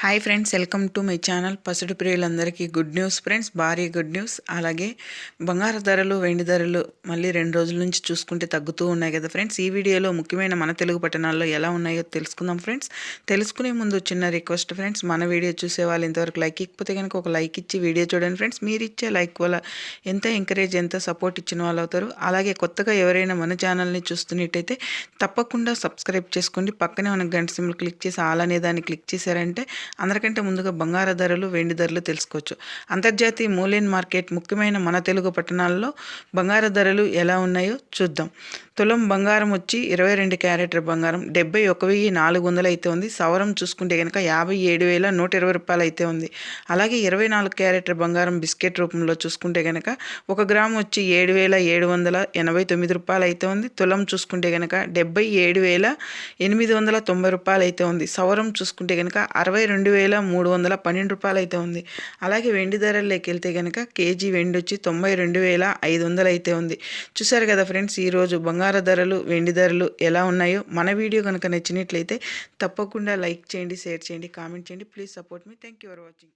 Hi friends welcome to my channel పసుడు ప్రియులందరికీ good news friends భారీ good news. అలాగే బంగారు ధరలు వెండి ధరలు మళ్ళీ రెండు రోజుల నుంచి చూసుకుంటే తగ్గుతూ ఉన్నాయి కదా ఫ్రెండ్స్. ఈ వీడియోలో ముఖ్యమైన మన తెలుగు పట్టణాల్లో ఎలా ఉన్నాయో తెలుసుకుందాం ఫ్రెండ్స్. తెలుసుకునే ముందు చిన్న రిక్వెస్ట్ ఫ్రెండ్స్ మన వీడియో చూసే వాళ్ళు ఇంతవరకు లైక్ ఇకపోతే కనుక ఒక లైక్ ఇచ్చి వీడియో చూడండి ఫ్రెండ్స్. మీరు ఇచ్చే లైక్ వల్ల ఎంత ఎంకరేజ్ ఎంత సపోర్ట్ ఇచ్చిన వాళ్ళు అవుతారు. అలాగే కొత్తగా ఎవరైనా మన ఛానల్ని చూస్తున్నట్టయితే తప్పకుండా సబ్స్క్రైబ్ చేసుకోండి. పక్కనే మనకు గంట సిమ్లు క్లిక్ చేసి ఆల్ అనే దాన్ని క్లిక్ చేశారంటే అందరికంటే ముందుగా బంగార ధరలు వెండి ధరలు తెలుసుకోవచ్చు. అంతర్జాతీయ మూలైన్ మార్కెట్ ముఖ్యమైన మన తెలుగు పట్టణాల్లో బంగార ధరలు ఎలా ఉన్నాయో చూద్దాం. తులం బంగారం వచ్చి ఇరవై రెండు క్యారెటర్ బంగారం డెబ్బై ఒక వెయ్యి నాలుగు వందలు అయితే ఉంది. సవరం చూసుకుంటే కనుక యాభై ఏడు వేల నూట ఇరవై రూపాయలు అయితే ఉంది. అలాగే ఇరవై నాలుగు క్యారెటర్ బంగారం బిస్కెట్ రూపంలో చూసుకుంటే కనుక ఒక గ్రామ్ వచ్చి ఏడు వేల ఏడు వందల ఎనభై తొమ్మిది రూపాయలు అయితే ఉంది. తులం చూసుకుంటే కనుక డెబ్బై ఏడు వేల ఎనిమిది వందల తొంభై రూపాయలు అయితే ఉంది. సవరం చూసుకుంటే కనుక అరవై రెండు వేల మూడు వందల పన్నెండు రూపాయలు అయితే ఉంది. అలాగే వెండి ధరల్లోకి వెళ్తే కనుక కేజీ వెండి వచ్చి తొంభై రెండు వేల ఐదు వందలు అయితే ఉంది. చూసారు కదా ఫ్రెండ్స్ ఈరోజు బంగార ధరలు వెండి ధరలు ఎలా ఉన్నాయో మన వీడియో కనుక నచ్చినట్లయితే తప్పకుండా లైక్ చేయండి షేర్ చేయండి కామెంట్ చేయండి. Please support me. Thank you for watching.